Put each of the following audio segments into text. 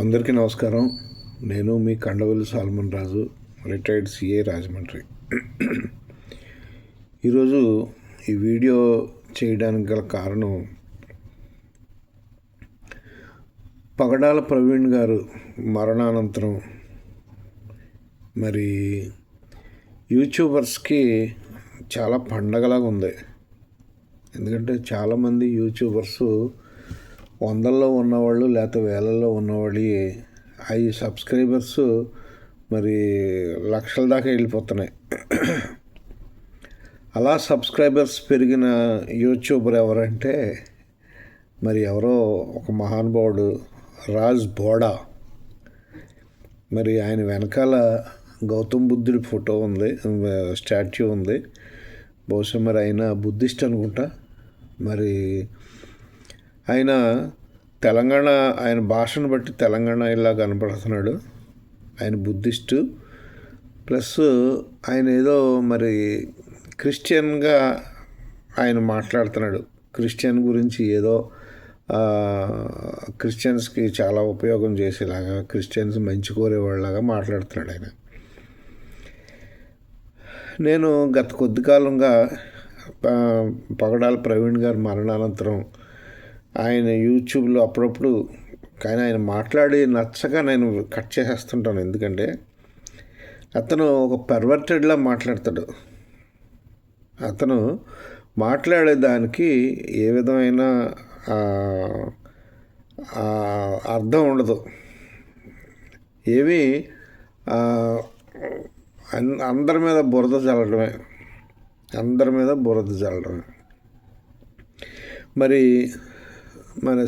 అందరికీ నమస్కారం. నేను మీ Kandavalli Solomon Raju retired CA Rajahmundry. ఈరోజు ఈ వీడియో చేయడానికి గల కారణం పగడాల ప్రవీణ్ గారు మరణానంతరం మరి యూట్యూబర్స్కి చాలా పండగలాగా ఉంది. ఎందుకంటే చాలామంది యూట్యూబర్స్ వందల్లో ఉన్నవాళ్ళు లేకపోతే వేలల్లో ఉన్నవాళ్ళు అవి సబ్స్క్రైబర్స్ మరి లక్షల దాకా వెళ్ళిపోతున్నాయి. అలా సబ్స్క్రైబర్స్ పెరిగిన యూట్యూబర్ ఎవరంటే మరి ఎవరో ఒక మహానుభావుడు రాజ్ బోడా. మరి ఆయన వెనకాల గౌతమ్ బుద్ధుడి ఫోటో ఉంది స్టాచ్యూ ఉంది. బహుశా మరి ఆయన బుద్ధిస్ట్ అనుకుంటా. మరి ఆయన తెలంగాణ ఆయన భాషను బట్టి తెలంగాణ ఇలా కనపడుతున్నాడు. ఆయన బుద్ధిస్టు. ప్లస్ ఆయన ఏదో మరి క్రిస్టియన్గా ఆయన మాట్లాడుతున్నాడు. క్రిస్టియన్ గురించి ఏదో క్రిస్టియన్స్కి చాలా ఉపయోగం చేసేలాగా క్రిస్టియన్స్ మంచి కోరేవాళ్ళలాగా మాట్లాడుతున్నాడు ఆయన. నేను గత కొద్ది కాలంగా పగడాల ప్రవీణ్ గారి మరణానంతరం ఆయన యూట్యూబ్లో అప్పుడప్పుడు కానీ ఆయన మాట్లాడి నచ్చక నేను కట్ చేసేస్తుంటాను. ఎందుకంటే అతను ఒక పెర్వర్టెడ్లా మాట్లాడతాడు. అతను మాట్లాడే దానికి ఏ విధమైన అర్థం ఉండదు. ఏవి అందరి మీద బురద చల్లడమే అందరి మీద బురద చల్లడమే మరి మన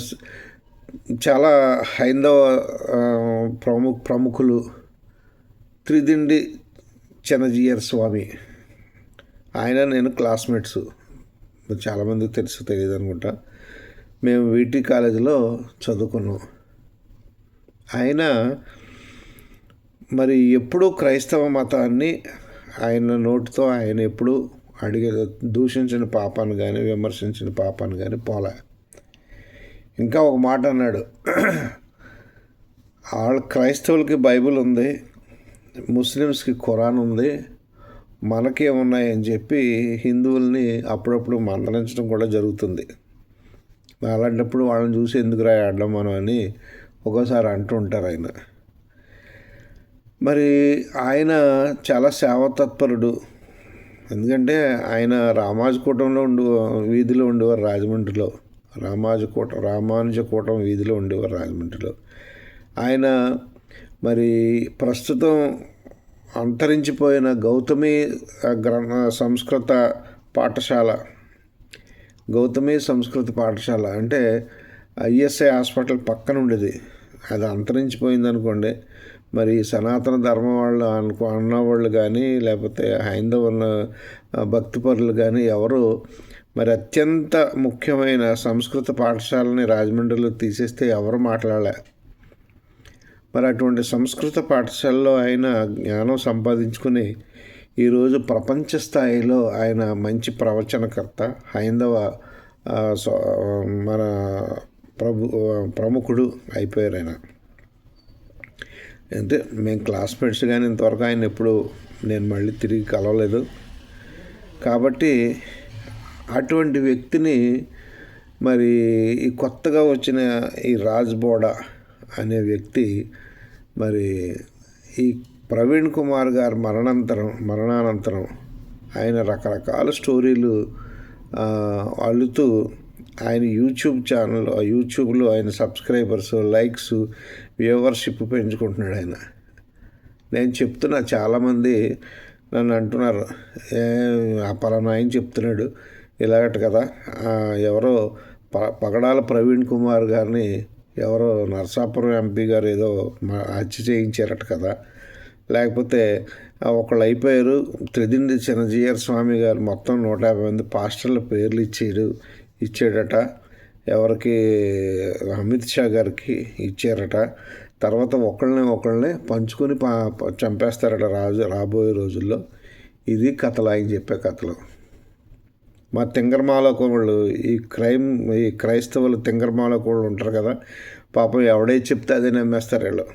చాలా హైందవ ప్రముఖ ప్రముఖులు త్రిదిండి చెనజీయర్ స్వామి. ఆయన నేను క్లాస్మేట్స్. చాలామందికి తెలుసు తెలియదు అనుకుంటా. మేము వీటి కాలేజీలో చదువుకున్నాం. ఆయన మరి ఎప్పుడూ క్రైస్తవ మతాన్ని ఆయన నోటితో ఆయన ఎప్పుడూ అడిగే దూషించిన పాపాన్ని కానీ విమర్శించిన పాపాన్ని కానీ పోలే. ఇంకా ఒక మాట అన్నాడు. వాళ్ళ క్రైస్తవులకి బైబిల్ ఉంది ముస్లిమ్స్కి ఖురాన్ ఉంది మనకేమున్నాయని చెప్పి హిందువుల్ని అప్పుడప్పుడు మందలించడం కూడా జరుగుతుంది. అలాంటప్పుడు వాళ్ళని చూసి ఎందుకు రాయడం మనం అని ఒక్కోసారి అంటూ ఉంటారు ఆయన. మరి ఆయన చాలా సేవతత్పరుడు. ఎందుకంటే ఆయన రామాజకూటంలో ఉండు వీధిలో ఉండేవారు రాజమండ్రిలో. రామాజకూట రామానుజకూటం వీధిలో ఉండేవారు రాజమండ్రిలో. ఆయన మరి ప్రస్తుతం అంతరించిపోయిన గౌతమి గ్రంథ సంస్కృత పాఠశాల గౌతమి సంస్కృత పాఠశాల అంటే ఐఎస్ఐ హాస్పిటల్ పక్కన ఉండేది. అది అంతరించిపోయింది అనుకోండి మరి సనాతన ధర్మం వాళ్ళు అనుకో అన్నవాళ్ళు కానీ లేకపోతే హైందవ భక్తిపరులు కానీ ఎవరు మరి అత్యంత ముఖ్యమైన సంస్కృత పాఠశాలని రాజమండ్రిలో తీసేస్తే ఎవరు మాట్లాడలే. మరి అటువంటి సంస్కృత పాఠశాలలో ఆయన జ్ఞానం సంపాదించుకుని ఈరోజు ప్రపంచ స్థాయిలో ఆయన మంచి ప్రవచనకర్త హైందవ మన ప్రభు ప్రముఖుడు అయిపోయారు ఆయన. అంటే మేము క్లాస్మేట్స్ కానీ ఇంతవరకు ఆయన ఎప్పుడు నేను మళ్ళీ తిరిగి కలవలేదు. కాబట్టి అటువంటి వ్యక్తిని మరి ఈ కొత్తగా వచ్చిన ఈ రాజ్ బోడా అనే వ్యక్తి మరి ఈ ప్రవీణ్ కుమార్ గారి మరణాంతరం మరణానంతరం ఆయన రకరకాల స్టోరీలు అల్లుతూ ఆయన యూట్యూబ్ ఛానల్ యూట్యూబ్లో ఆయన సబ్స్క్రైబర్స్ లైక్స్ వ్యూవర్షిప్ పెంచుకుంటున్నాడు ఆయన. నేను చెప్తున్నా చాలామంది నన్ను అంటున్నారు ఆ పలానా ఆయన చెప్తున్నాడు ఇలాగట కదా. ఎవరో ప పగడాల ప్రవీణ్ కుమార్ గారిని ఎవరో నరసాపురం ఎంపీ గారు ఏదో హత్య చేయించారట కదా. లేకపోతే ఒకళ్ళు అయిపోయారు. త్రిదిండి చిన్నజీయర్ స్వామి గారు మొత్తం నూట యాభై మంది పాస్టర్ల పేర్లు ఇచ్చాడు ఇచ్చాడట. ఎవరికి? అమిత్ షా గారికి ఇచ్చారట. తర్వాత ఒకళ్ళని ఒకళ్ళని పంచుకొని పా చంపేస్తారట రాజు రాబోయే రోజుల్లో. ఇది కథలు. ఆయన చెప్పే కథలు. మా తింగర్మాలో వాళ్ళు ఈ క్రైమ్ ఈ క్రైస్తవులు తింగర్మాలో కూడా ఉంటారు కదా పాపం ఎవడే చెప్తే అదే నమ్మేస్తారు వీళ్ళు.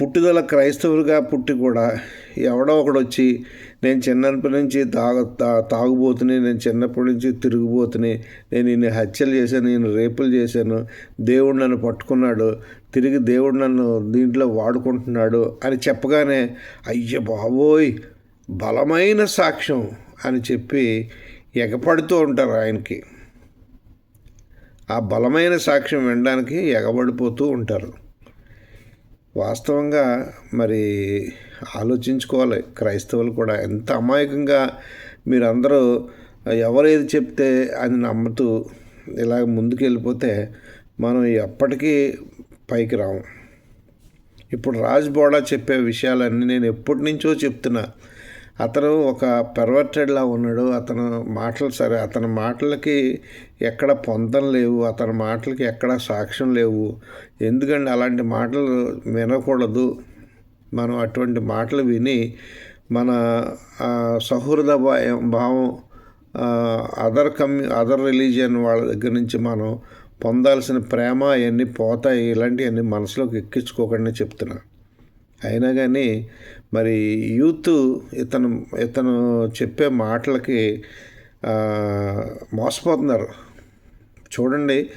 పుట్టుదల క్రైస్తవులుగా పుట్టి కూడా ఎవడో ఒకడు వచ్చి నేను చిన్నప్పటి నుంచి తాగ తా తాగుబోతుని నేను చిన్నప్పటి నుంచి తిరిగిపోతుని నేను ఇన్ని హత్యలు చేశాను ఈయన రేపులు చేశాను దేవుడు నన్ను పట్టుకున్నాడు తిరిగి దేవుడు నన్ను దీంట్లో వాడుకుంటున్నాడు అని చెప్పగానే అయ్య బాబోయ్ బలమైన సాక్ష్యం. అని చెప్పి ఎగపడుతూ ఉంటారు ఆయనకి. ఆ బలమైన సాక్ష్యం వినడానికి ఎగబడిపోతూ ఉంటారు. వాస్తవంగా మరి ఆలోచించుకోవాలి. క్రైస్తవులు కూడా ఎంత అమాయకంగా మీరందరూ ఎవరు ఏది చెప్తే అని నమ్ముతూ ఇలా ముందుకెళ్ళిపోతే మనం ఎప్పటికీ పైకి రాము. ఇప్పుడు రాజ్ బోడా చెప్పే విషయాలన్నీ నేను ఎప్పటి నుంచో చెప్తున్నా. అతను ఒక పెర్వర్టెడ్లా ఉన్నాడు. అతను మాటలు సరే అతని మాటలకి ఎక్కడ పొందం లేవు అతని మాటలకి ఎక్కడ సాక్ష్యం లేవు. ఎందుకంటే అలాంటి మాటలు వినకూడదు. మనం అటువంటి మాటలు విని మన సహృద భావం అదర్ కమ్యూ అదర్ రిలీజియన్ వాళ్ళ దగ్గర నుంచి మనం పొందాల్సిన ప్రేమ అవన్నీ పోతాయి. ఇలాంటివన్నీ మనసులోకి ఎక్కించుకోకుండా చెప్తున్నా. అయినా కానీ మరి యూత్ ఇతను ఇతను చెప్పే మాటలకి మోసపోతున్నారు. చూడండి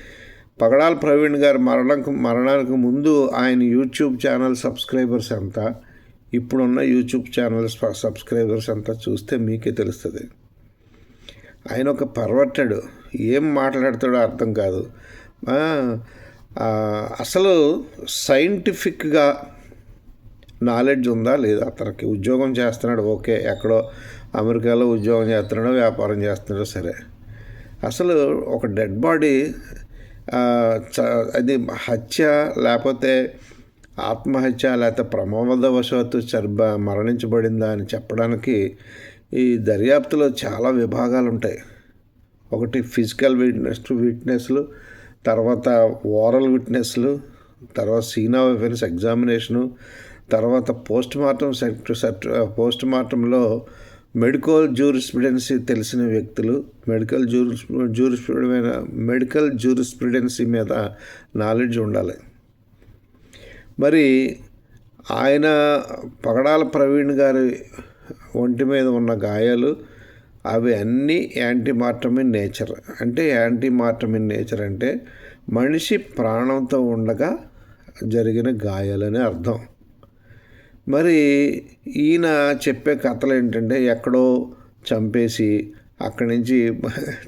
పగడాల ప్రవీణ్ గారు మరణకు మరణానికి ముందు ఆయన యూట్యూబ్ ఛానల్ సబ్స్క్రైబర్స్ ఎంత? ఇప్పుడున్న యూట్యూబ్ ఛానల్స్ సబ్స్క్రైబర్స్ అంతా చూస్తే మీకే తెలుస్తుంది. ఆయన ఒక పర్వట్టడు. ఏం మాట్లాడతాడో అర్థం కాదు. అసలు సైంటిఫిక్గా నాలెడ్జ్ ఉందా లేదా? అతనికి ఉద్యోగం చేస్తున్నాడు ఓకే. ఎక్కడో అమెరికాలో ఉద్యోగం చేస్తున్నాడో వ్యాపారం చేస్తున్నాడో సరే. అసలు ఒక డెడ్ బాడీ అది హత్య లేకపోతే ఆత్మహత్య లేకపోతే ప్రమాదవశాత్తు చర్బ మరణించబడిందా అని చెప్పడానికి ఈ దర్యాప్తులో చాలా విభాగాలు ఉంటాయి ఒకటి ఫిజికల్ విట్నెస్ విట్నెస్లు తర్వాత ఓరల్ విట్నెస్లు తర్వాత సీన్ ఆఫ్ ఎఫెన్స్ ఎగ్జామినేషను తర్వాత పోస్ట్ మార్టం సెక్ట్ సర్ట్ పోస్ట్ మార్టంలో మెడికల్ జూరిస్ప్రుడెన్సీ తెలిసిన వ్యక్తులు మెడికల్ జూరిస్ జూరిస్ప్రుడమైన మెడికల్ జూరిస్ప్రుడెన్సీ మీద నాలెడ్జ్ ఉండాలి. మరి ఆయన పగడాల ప్రవీణ్ గారి ఒంటి మీద ఉన్న గాయాలు అవి అన్నీ యాంటీమార్టమిన్ నేచర్. అంటే యాంటీమార్టమిన్ నేచర్ అంటే మనిషి ప్రాణంతో ఉండగా జరిగిన గాయాలని అర్థం. మరి ఈయన చెప్పే కథలు ఏంటంటే ఎక్కడో చంపేసి అక్కడి నుంచి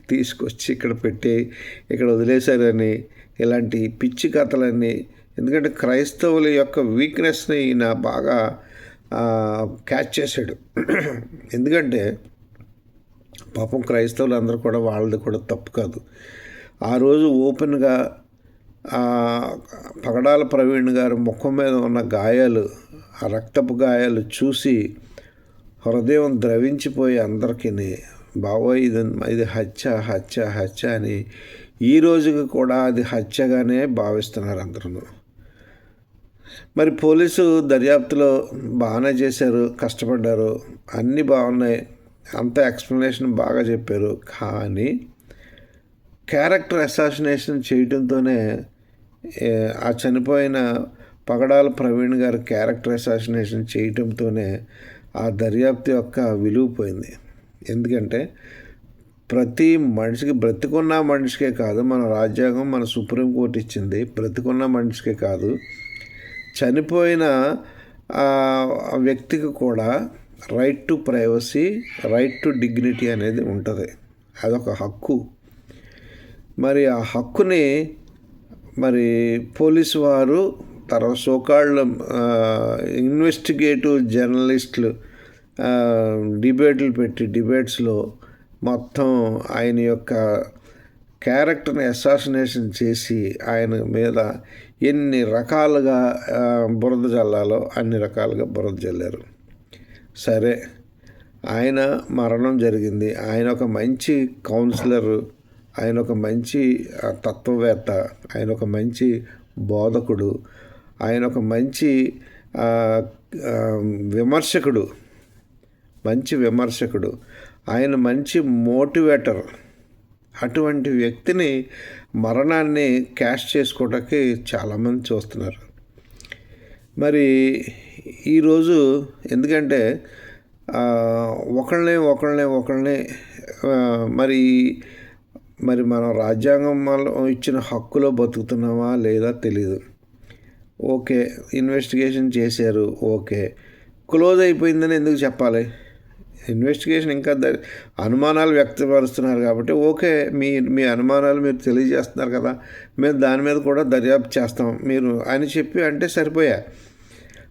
తీసుకొచ్చి ఇక్కడ పెట్టి ఇక్కడ వదిలేశారని ఇలాంటి పిచ్చి కథలన్నీ. ఎందుకంటే క్రైస్తవుల యొక్క వీక్నెస్ని ఈయన బాగా క్యాచ్ చేశాడు. ఎందుకంటే పాపం క్రైస్తవులు అందరూ కూడా వాళ్ళది కూడా తప్పు కాదు. ఆ రోజు ఓపెన్గా పగడాల ప్రవీణ్ గారు ముఖం మీద ఉన్న గాయాలు ఆ రక్తపు గాయాలు చూసి హృదయం ద్రవించిపోయి అందరికీ బాబోయ్ ఇది ఇది హత్య హత్య హత్య అని ఈ రోజుకి కూడా అది హత్యగానే భావిస్తున్నారు అందరూ మరి పోలీసు దర్యాప్తులో బాగానే చేశారు కష్టపడ్డారు అన్నీ బాగున్నాయి అంత ఎక్స్ప్లెనేషన్ బాగా చెప్పారు కానీ క్యారెక్టర్ అసాసినేషన్ చేయడంతోనే ఆ చనిపోయిన పగడాల ప్రవీణ్ గారు క్యారెక్టర్ అసాసినేషన్ చేయటంతోనే ఆ దర్యాప్తు యొక్క విలువ పోయింది. ఎందుకంటే ప్రతి మనిషికి బ్రతికున్న మనిషికే కాదు మన రాజ్యాంగం మన సుప్రీంకోర్టు ఇచ్చింది బ్రతికున్న మనిషికే కాదు. చనిపోయిన వ్యక్తికి కూడా right to privacy right to dignity అనేది ఉంటుంది. అదొక హక్కు. మరి ఆ హక్కుని మరి పోలీసు వారు తర్వాత సోకాళ్ళు ఇన్వెస్టిగేటివ్ జర్నలిస్టులు డిబేట్లు పెట్టి డిబేట్స్లో మొత్తం ఆయన యొక్క క్యారెక్టర్ని అసాసినేషన్ చేసి ఆయన మీద ఎన్ని రకాలుగా బురద జల్లాలో అన్ని రకాలుగా బురద జల్లారు. సరే ఆయన మరణం జరిగింది. ఆయన ఒక మంచి కౌన్సిలరు ఆయన ఒక మంచి తత్వవేత్త ఆయన ఒక మంచి బోధకుడు ఆయన ఒక మంచి విమర్శకుడు. మంచి విమర్శకుడు. ఆయన మంచి మోటివేటర్. అటువంటి వ్యక్తిని మరణాన్ని క్యాష్ చేసుకోవడానికి చాలామంది చూస్తున్నారు. మరి ఈరోజు ఎందుకంటే ఒకళ్ళని ఒకళ్ళని ఒకళ్ళని మరి మరి మనం రాజ్యాంగం ఇచ్చిన హక్కులో బతుకుతున్నామా లేదా తెలియదు ఓకే ఇన్వెస్టిగేషన్ చేశారు. ఓకే. క్లోజ్ అయిపోయిందని ఎందుకు చెప్పాలి? ఇన్వెస్టిగేషన్ ఇంకా అనుమానాలు వ్యక్తపరుస్తున్నారు కాబట్టి ఓకే మీ మీ అనుమానాలు మీరు తెలియజేస్తున్నారు కదా మేము దాని మీద కూడా దర్యాప్తు చేస్తాం. మీరు అని చెప్పి అంటే సరిపోయా.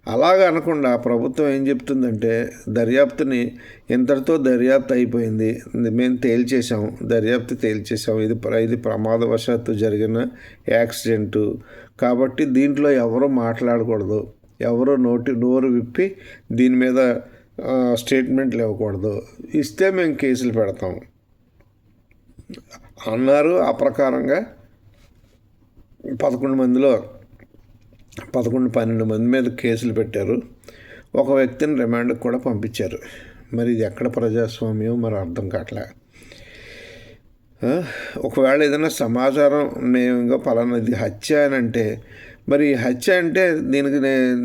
అలాగ అనకుండా ప్రభుత్వం ఏం చెప్తుందంటే దర్యాప్తుని ఇంతటితో దర్యాప్తు అయిపోయింది. మేము తేల్చేసాం దర్యాప్తు తేల్చేసాం ఇది ఇది ప్రమాదవశాత్తు జరిగిన యాక్సిడెంటు. కాబట్టి దీంట్లో ఎవరు మాట్లాడకూడదు. ఎవరు నోటి నోరు విప్పి దీని మీద స్టేట్మెంట్లు ఇవ్వకూడదు ఇస్తే మేము కేసులు పెడతాం. అన్నారు ఆ ప్రకారంగా పదకొండు మందిలో పదకొండు పన్నెండు మంది మీద కేసులు పెట్టారు. ఒక వ్యక్తిని రిమాండ్కి కూడా పంపించారు. మరి ఇది ఎక్కడ ప్రజాస్వామ్యం? మరి అర్థం కావట్లే? ఒకవేళ ఏదైనా సమాచారం మేము ఇంకా పలానాది హత్య అని అంటే మరి హత్య అంటే దీనికి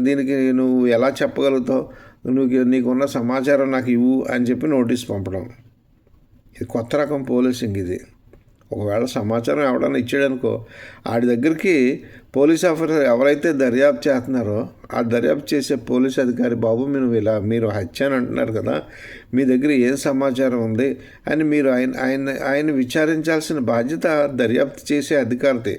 దీనికి నువ్వు ఎలా చెప్పగలుగుతావు? నువ్వు నీకున్న సమాచారం నాకు ఇవ్వు అని చెప్పి నోటీస్ పంపడం. ఇది కొత్త రకం పోలీసింగ్ ఇది. ఒకవేళ సమాచారం ఎవడన్నా ఇచ్చాడనుకో ఆడి దగ్గరికి పోలీస్ ఆఫీసర్ ఎవరైతే దర్యాప్తు చేస్తున్నారో ఆ దర్యాప్తు చేసే పోలీస్ అధికారి బాబు మీరు ఇలా మీరు హత్య అని అంటున్నారు కదా మీ దగ్గర ఏం సమాచారం ఉంది అని మీరు ఆయన ఆయన ఆయన విచారించాల్సిన బాధ్యత దర్యాప్తు చేసే అధికారితే.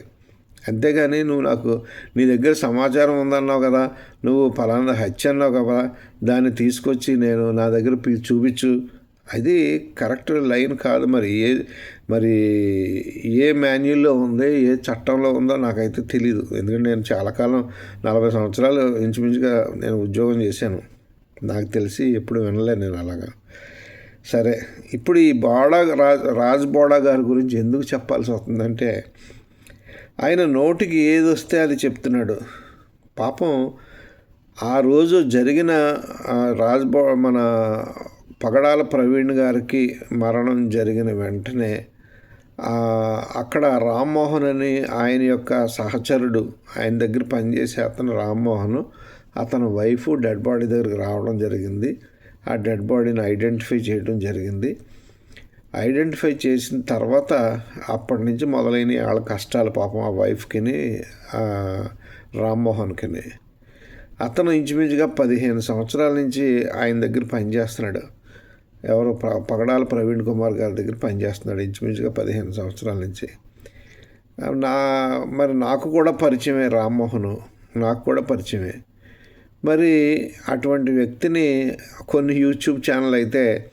అంతేగాని నువ్వు నాకు నీ దగ్గర సమాచారం ఉందన్నావు కదా నువ్వు ఫలానా హత్య అన్నావు కదా దాన్ని తీసుకొచ్చి నేను నా దగ్గర చూపించు అది కరెక్ట్ లైన్ కాదు మరి. ఏ మరి ఏ మాన్యుల్లో ఉంది ఏ చట్టంలో ఉందో నాకైతే తెలియదు ఎందుకంటే నేను చాలా కాలం నలభై సంవత్సరాలు ఇంచుమించుగా నేను ఉద్యోగం చేశాను. నాకు తెలిసి ఎప్పుడు వినలే నేను అలాగా. సరే ఇప్పుడు ఈ బోడా రాజ్ రాజ్ బోడా గారి గురించి ఎందుకు చెప్పాల్సి వస్తుందంటే ఆయన నోటికి ఏది వస్తే అది చెప్తున్నాడు. పాపం ఆ రోజు జరిగిన రాజ్బో మన పగడాల ప్రవీణ్ గారికి మరణం జరిగిన వెంటనే అక్కడ రామ్మోహన్ అని ఆయన యొక్క సహచరుడు ఆయన దగ్గర పనిచేసే అతను రామ్మోహన్ అతని వైఫ్ డెడ్ బాడీ దగ్గరికి రావడం జరిగింది. ఆ డెడ్ బాడీని ఐడెంటిఫై చేయడం జరిగింది. ఐడెంటిఫై చేసిన తర్వాత అప్పటి నుంచి మొదలైన వాళ్ళ కష్టాలు పాపం ఆ వైఫ్కిని రామ్మోహన్కిని. అతను ఇంచుమించుగా పదిహేను సంవత్సరాల నుంచి ఆయన దగ్గర పనిచేస్తున్నాడు. ఎవరు పగడాల ప్రవీణ్ కుమార్ గారి దగ్గర పనిచేస్తున్నాడు ఇంచుమించుగా పదిహేను సంవత్సరాల నుంచి. నా మరి నాకు కూడా పరిచయమే రామ్మోహను. నాకు కూడా పరిచయమే. మరి అటువంటి వ్యక్తిని కొన్ని యూట్యూబ్ ఛానల్ అయితే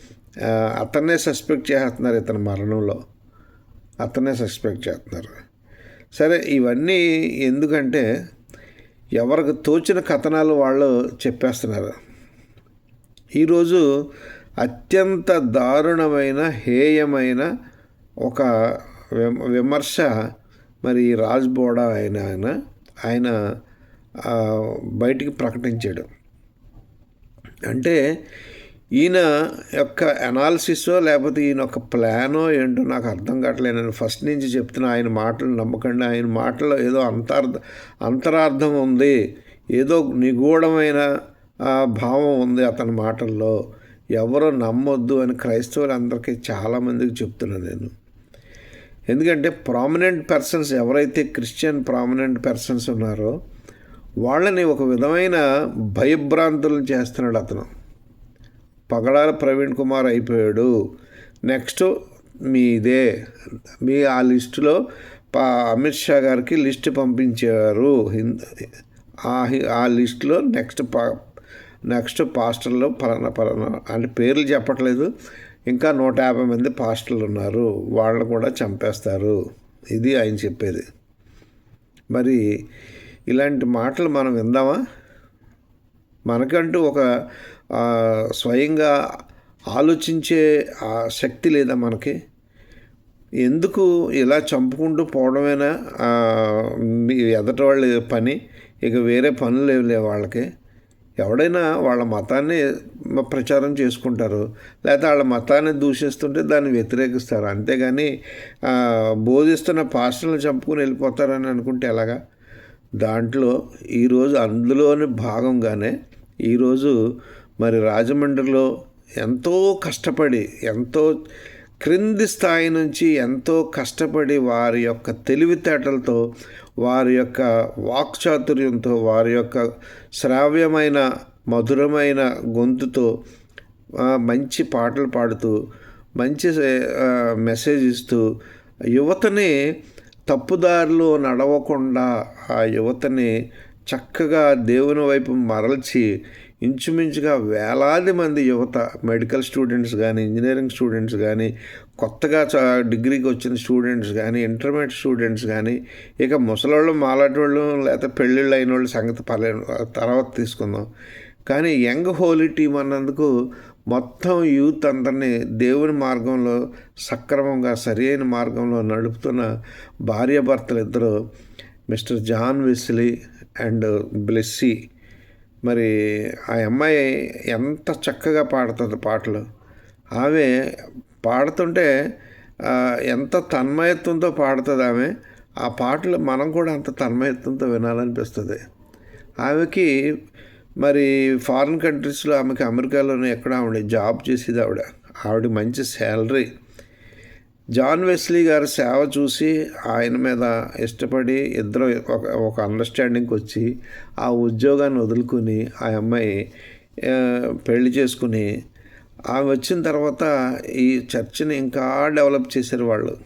అతన్నే సస్పెక్ట్ చేస్తున్నారు ఇతని మరణంలో. అతన్నే సస్పెక్ట్ చేస్తున్నారు. సరే ఇవన్నీ ఎందుకంటే ఎవరికి తోచిన కథనాలు వాళ్ళు చెప్పేస్తున్నారు. ఈరోజు అత్యంత దారుణమైన హేయమైన ఒక విమర్శ మరి రాజ్ బోడా ఆయన ఆయన ఆయన బయటికి ప్రకటించాడు. అంటే ఈయన యొక్క అనాలిసిసో లేకపోతే ఈయన యొక్క ప్లానో ఏంటో నాకు అర్థం కావట్లేదు. నేను ఫస్ట్ నుంచి చెప్తున్నా ఆయన మాటలు నమ్మకండి. ఆయన మాటలో ఏదో అంతర్థ అంతరార్థం ఉంది. ఏదో నిగూఢమైన భావం ఉంది అతని మాటల్లో. ఎవరు నమ్మొద్దు అని క్రైస్తవులందరికీ చాలామందికి చెప్తున్నాను నేను. ఎందుకంటే ప్రామినెంట్ పర్సన్స్ ఎవరైతే క్రిస్టియన్ ప్రామినెంట్ పర్సన్స్ ఉన్నారో వాళ్ళని ఒక విధమైన భయభ్రాంతులను చేస్తున్నాడు అతను. పగడాల ప్రవీణ్ కుమార్ అయిపోయాడు. నెక్స్ట్ మీదే మీ ఆ లిస్టులో పా అమిత్ షా గారికి లిస్ట్ పంపించారు. ఆ లిస్టులో నెక్స్ట్ నెక్స్ట్ పాస్టర్లు పలానా పలానా అంటే పేర్లు చెప్పట్లేదు. ఇంకా నూట యాభై మంది పాస్టర్లు ఉన్నారు. వాళ్ళని కూడా చంపేస్తారు. ఇది ఆయన చెప్పేది. మరి ఇలాంటి మాటలు మనం విందామా? మనకంటూ ఒక స్వయంగా ఆలోచించే శక్తి లేదా మనకి? ఎందుకు ఇలా చంపుకుంటూ పోవడమేనా? ఎదటి వాళ్ళ పని. ఇక వేరే పనులు లేవులే వాళ్ళకి. ఎవడైనా వాళ్ళ మతాన్ని ప్రచారం చేసుకుంటారు లేకపోతే వాళ్ళ మతాన్ని దూషిస్తుంటే దాన్ని వ్యతిరేకిస్తారు. అంతేగాని బోధిస్తున్న పాస్టర్లను చంపుకుని వెళ్ళిపోతారని అనుకుంటే ఎలాగా? దాంట్లో ఈరోజు అందులోని భాగంగానే ఈరోజు మరి రాజమండ్రిలో ఎంతో కష్టపడి ఎంతో క్రింది స్థాయి నుంచి ఎంతో కష్టపడి వారి యొక్క తెలివితేటలతో వారి యొక్క వాక్చాతుర్యంతో వారి యొక్క శ్రావ్యమైన మధురమైన గొంతుతో మంచి పాటలు పాడుతూ మంచి మెసేజ్ ఇస్తూ యువతని తప్పుదారిలో నడవకుండా ఆ యువతని చక్కగా దేవుని వైపు మరల్చి ఇంచుమించుగా వేలాది మంది యువత మెడికల్ స్టూడెంట్స్ కానీ ఇంజనీరింగ్ స్టూడెంట్స్ కానీ కొత్తగా డిగ్రీకి వచ్చిన స్టూడెంట్స్ కానీ ఇంటర్మీడియట్ స్టూడెంట్స్ కానీ ఇక ముసలోళ్ళు మాలాటోళ్ళు లేకపోతే పెళ్ళిళ్ళు అయిన వాళ్ళు సంగతి పర్లే తర్వాత తీసుకుందాం. కానీ యంగ్ హోలీ టీం అన్నందుకు మొత్తం యూత్ అందరినీ దేవుని మార్గంలో సక్రమంగా సరియైన మార్గంలో నడుపుతున్న భార్యాభర్తలు ఇద్దరు Mister John Wesley and Blessy మరి ఆ అమ్మాయి ఎంత చక్కగా పాడుతుంది పాటలు. ఆమె పాడుతుంటే ఎంత తన్మయత్వంతో పాడుతుంది ఆమె. ఆ పాటలు మనం కూడా అంత తన్మయత్వంతో వినాలనిపిస్తుంది. ఆమెకి మరి ఫారిన్ కంట్రీస్లో ఆమెకి అమెరికాలోనే ఎక్కడ ఆవిడ జాబ్ చేసేది ఆవిడ. ఆవిడ మంచి శాలరీ. జాన్ వెస్లీ గారి సేవ చూసి ఆయన మీద ఇష్టపడి ఇద్దరు ఒక ఒక అండర్స్టాండింగ్కి వచ్చి ఆ ఉద్యోగాన్ని వదులుకుని ఆ అమ్మాయి పెళ్ళి చేసుకుని ఆమె వచ్చిన తర్వాత ఈ చర్చిని ఇంకా డెవలప్ చేశారు వాళ్ళు.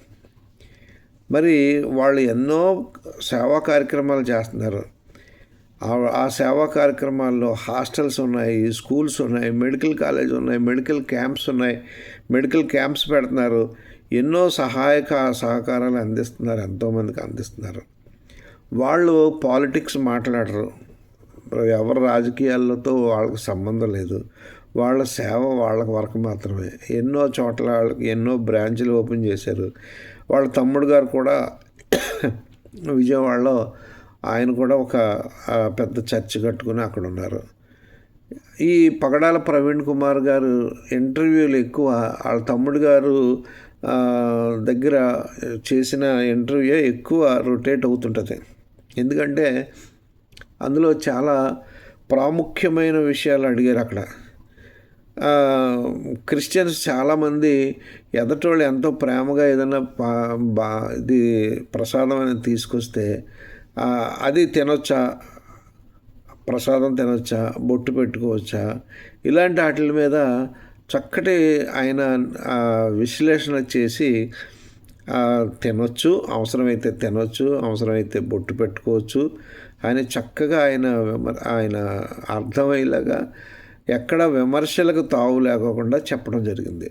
మరి వాళ్ళు ఎన్నో సేవా కార్యక్రమాలు చేస్తున్నారు. ఆ సేవా కార్యక్రమాల్లో హాస్టల్స్ ఉన్నాయి స్కూల్స్ ఉన్నాయి మెడికల్ కాలేజ్ ఉన్నాయి మెడికల్ క్యాంప్స్ ఉన్నాయి మెడికల్ క్యాంప్స్ పెడుతున్నారు. ఎన్నో సహాయక సహకారాలు అందిస్తున్నారు ఎంతోమందికి అందిస్తున్నారు. వాళ్ళు పాలిటిక్స్ మాట్లాడరు. ఎవరు రాజకీయాలతో వాళ్ళకి సంబంధం లేదు. వాళ్ళ సేవ వాళ్ళ వరకు మాత్రమే. ఎన్నో చోట్ల వాళ్ళకి ఎన్నో బ్రాంచ్లు ఓపెన్ చేశారు. వాళ్ళ తమ్ముడు గారు కూడా విజయవాడలో ఆయన కూడా ఒక పెద్ద చర్చ్ కట్టుకుని అక్కడ ఉన్నారు. ఈ పగడాల ప్రవీణ్ కుమార్ గారు ఇంటర్వ్యూలు ఎక్కువ. వాళ్ళ తమ్ముడు గారు దగ్గర చేసిన ఇంటర్వ్యూ ఎక్కువ రొటేట్ అవుతుంటుంది. ఎందుకంటే అందులో చాలా ప్రాముఖ్యమైన విషయాలు అడిగారు అక్కడ. క్రిస్టియన్స్ చాలామంది ఎదటోళ్ళు ఎంతో ప్రేమగా ఏదైనా బా ఇది ప్రసాదం అనేది తీసుకొస్తే అది తినొచ్చా? ప్రసాదం తినొచ్చా? బొట్టు పెట్టుకోవచ్చా? ఇలాంటి వాటి మీద చక్కటి ఆయన విశ్లేషణ చేసి తినొచ్చు అవసరమైతే తినొచ్చు అవసరమైతే బొట్టు పెట్టుకోవచ్చు. ఆయన చక్కగా ఆయన ఆయన అర్థమయ్యేలాగా ఎక్కడ విమర్శలకు తావు లేకోకుండా చెప్పడం జరిగింది.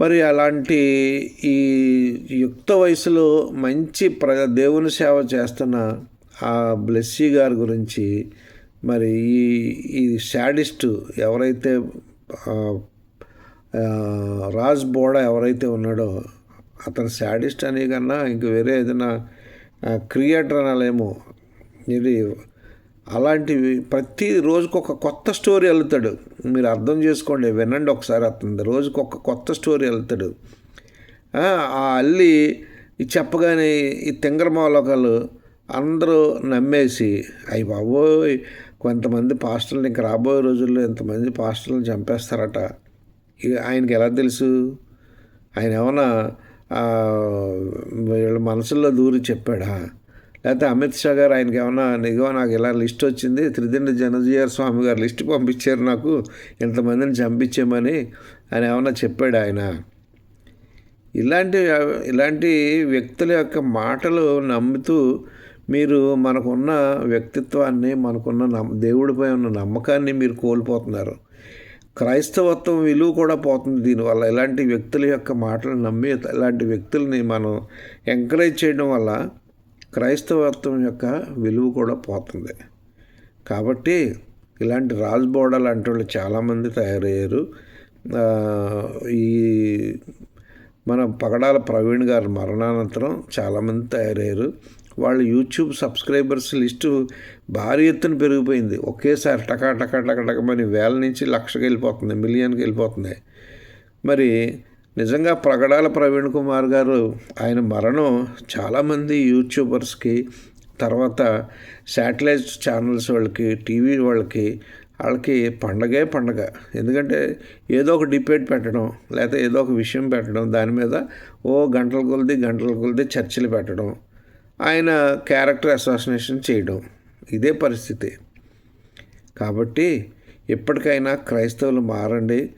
మరి అలాంటి ఈ యుక్త వయసులో మంచి ప్ర దేవుని సేవ చేస్తున్న ఆ బ్లెస్సీ గారి గురించి మరి ఈ ఈ శాడిస్టు ఎవరైతే రాజ్ బోడా ఎవరైతే ఉన్నాడో అతను శాడిస్ట్ అనే కన్నా ఇంక వేరే ఏదైనా క్రియేటర్ అనాలేమో. ఇది అలాంటివి ప్రతి రోజుకు ఒక కొత్త స్టోరీ వెళ్తాడు మీరు అర్థం చేసుకోండి వినండి ఒకసారి అతను రోజుకు ఒక కొత్త స్టోరీ వెళ్తాడు ఆ అల్లి చెప్పగానే ఈ తింగరమాలకాలు అందరూ నమ్మేసి అయ్యి బాబోయ్ కొంతమంది పాస్టర్లు ఇంక రాబోయే రోజుల్లో ఎంతమంది పాస్టర్లను చంపేస్తారట. ఆయనకి ఎలా తెలుసు? ఆయన ఏమన్నా వీళ్ళ మనసుల్లో దూరి చెప్పాడా? లేకపోతే అమిత్ షా గారు ఆయనకి ఏమన్నా నిగో నాకు ఇలా లిస్ట్ వచ్చింది త్రిదండి జనజీయర్ స్వామి గారు లిస్ట్ పంపించారు నాకు ఇంతమందిని చంపించామని ఆయన ఏమన్నా చెప్పాడు ఆయన? ఇలాంటి ఇలాంటి వ్యక్తుల యొక్క మాటలు నమ్ముతూ మీరు మనకున్న వ్యక్తిత్వాన్ని మనకున్న నమ్ దేవుడిపై ఉన్న నమ్మకాన్ని మీరు కోల్పోతున్నారు. క్రైస్తవత్వం విలువ కూడా పోతుంది దీనివల్ల. ఇలాంటి వ్యక్తుల యొక్క మాటలు నమ్మి ఇలాంటి వ్యక్తుల్ని మనం ఎంకరేజ్ చేయడం వల్ల క్రైస్తవత్వం యొక్క విలువ కూడా పోతుంది. కాబట్టి ఇలాంటి రాజ్బోడ లాంటి వాళ్ళు చాలామంది తయారయ్యారు. ఈ మన పగడాల ప్రవీణ్ గారి మరణానంతరం చాలామంది తయారయ్యారు. వాళ్ళ యూట్యూబ్ సబ్స్క్రైబర్స్ లిస్టు భారీ ఎత్తున పెరిగిపోయింది. ఒకేసారి టకా టకా టకా టకమని వేల నుంచి లక్షకి వెళ్ళిపోతుంది మిలియన్కి వెళ్ళిపోతుంది. మరి నిజంగా ప్రగడాల ప్రవీణ్ కుమార్ గారు ఆయన మరణం చాలామంది యూట్యూబర్స్కి తర్వాత శాటిలైట్ ఛానల్స్ వాళ్ళకి టీవీ వాళ్ళకి వాళ్ళకి పండగే పండగ. ఎందుకంటే ఏదో ఒక డిబేట్ పెట్టడం లేకపోతే ఏదో ఒక విషయం పెట్టడం దాని మీద ఓ గంటల కొలిది గంటల కొలిది చర్చలు పెట్టడం ఆయన క్యారెక్టర్ అసోసినేషన్ చేయడం. ఇదే పరిస్థితి. కాబట్టి ఎప్పటికైనా క్రైస్తవులు మారండి.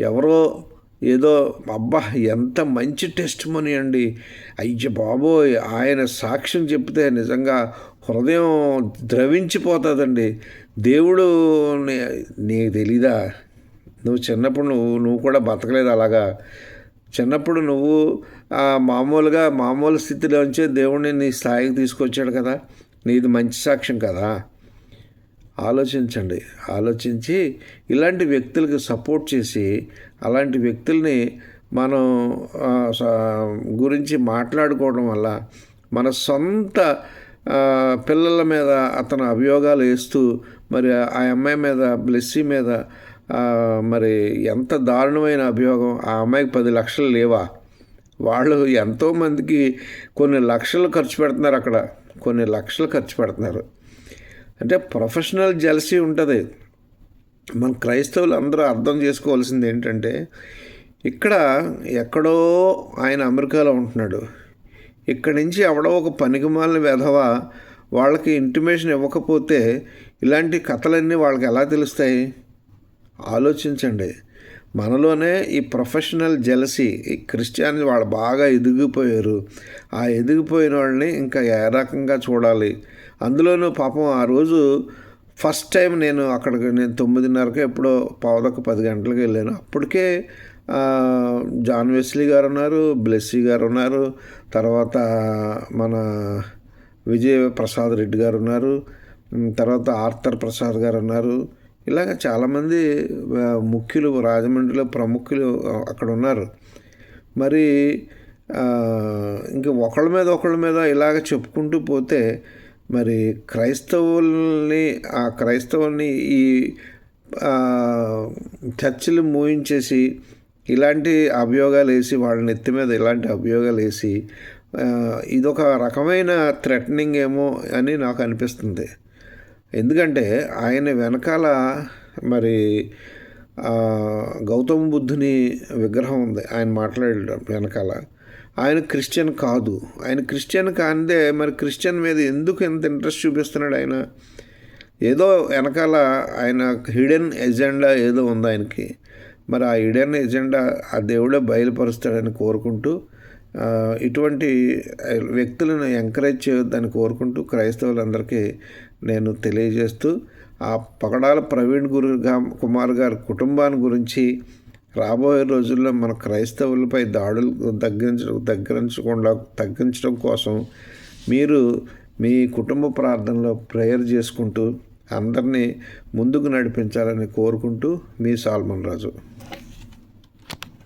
ఎవరో ఏదో అబ్బా ఎంత మంచి టెస్ట్ మనీ అండి. అయ్య బాబోయ్ ఆయన సాక్ష్యం చెప్తే నిజంగా హృదయం ద్రవించిపోతుందండి. దేవుడు నీకు తెలీదా? నువ్వు చిన్నప్పుడు నువ్వు నువ్వు కూడా బతకలేదు అలాగా. చిన్నప్పుడు నువ్వు మామూలుగా మామూలు స్థితిలోంచే దేవుడిని నీ స్థాయికి తీసుకొచ్చాడు కదా. నీది మంచి సాక్ష్యం కదా. ఆలోచించండి. ఆలోచించి ఇలాంటి వ్యక్తులకు సపోర్ట్ చేసి అలాంటి వ్యక్తుల్ని మనం గురించి మాట్లాడుకోవడం వల్ల మన సొంత పిల్లల మీద అతను అభియోగాలు వేస్తూ మరి ఆ అమ్మాయి మీద బ్లెస్సీ మీద మరి ఎంత దారుణమైన అభియోగం ఆ అమ్మాయికి పది లక్షలు లేవా? వాళ్ళు ఎంతోమందికి కొన్ని లక్షలు ఖర్చు పెడుతున్నారు అక్కడ. కొన్ని లక్షలు ఖర్చు పెడుతున్నారు. అంటే ప్రొఫెషనల్ జెలసీ ఉంటుంది. మన క్రైస్తవులు అందరూ అర్థం చేసుకోవాల్సింది ఏంటంటే ఇక్కడ ఎక్కడో ఆయన అమెరికాలో ఉంటున్నాడు. ఇక్కడి నుంచి ఎవడో ఒక పనికిమాలిన వెధవ వాళ్ళకి ఇంటిమేషన్ ఇవ్వకపోతే ఇలాంటి కథలన్నీ వాళ్ళకి ఎలా తెలుస్తాయి? ఆలోచించండి. మనలోనే ఈ ప్రొఫెషనల్ జలసి ఈ క్రిస్టియాని వాళ్ళు బాగా ఎదిగిపోయారు. ఆ ఎదిగిపోయిన వాళ్ళని ఇంకా ఏ రకంగా చూడాలి? అందులోనూ పాపం ఆ రోజు ఫస్ట్ టైం నేను అక్కడికి నేను తొమ్మిదిన్నరకు ఎప్పుడో పావుదొక్క పది గంటలకు వెళ్ళాను. అప్పటికే జాన్ వెస్లీ గారు ఉన్నారు బ్లెస్సీ గారు ఉన్నారు తర్వాత మన విజయ ప్రసాద్ రెడ్డి గారు ఉన్నారు తర్వాత ఆర్థర్ ప్రసాద్ గారు ఉన్నారు ఇలాగ చాలామంది ముఖ్యులు రాజమండ్రిలో ప్రముఖులు అక్కడ ఉన్నారు. మరి ఇంకా ఒకళ్ళ మీద ఒకళ్ళ మీద ఇలాగ చెప్పుకుంటూ పోతే మరి క్రైస్తవుల్ని ఆ క్రైస్తవుల్ని ఈ చర్చిలు మూయించేసి ఇలాంటి అభియోగాలు వేసి వాళ్ళ నెత్తి మీద ఇలాంటి అభియోగాలు వేసి ఇదొక రకమైన థ్రెటనింగ్ ఏమో అని నాకు అనిపిస్తుంది. ఎందుకంటే ఆయన వెనకాల మరి గౌతమ బుద్ధుని విగ్రహం ఉంది ఆయన మాట్లాడడం వెనకాల. ఆయన క్రిస్టియన్ కాదు. ఆయన క్రిస్టియన్ కానిదే మరి క్రిస్టియన్ మీద ఎందుకు ఎంత ఇంట్రెస్ట్ చూపిస్తున్నాడు ఆయన? ఏదో వెనకాల ఆయన హిడెన్ ఎజెండా ఏదో ఉంది ఆయనకి. మరి ఆ హిడెన్ ఎజెండా ఆ దేవుడే బయలుపరుస్తాడని కోరుకుంటూ ఇటువంటి వ్యక్తులను ఎంకరేజ్ చేయొద్దని కోరుకుంటూ క్రైస్తవులందరికీ నేను తెలియజేస్తూ ఆ పగడాల ప్రవీణ్ గురు కుమార్ గారి కుటుంబాన్ని గురించి రాబోయే రోజుల్లో మన క్రైస్తవులపై దాడులు తగ్గించడం తగ్గించకుండా తగ్గించడం కోసం మీరు మీ కుటుంబ ప్రార్థనలో ప్రేయర్ చేసుకుంటూ అందరినీ ముందుకు నడిపించాలని కోరుకుంటూ మీ సాల్మన్ రాజు.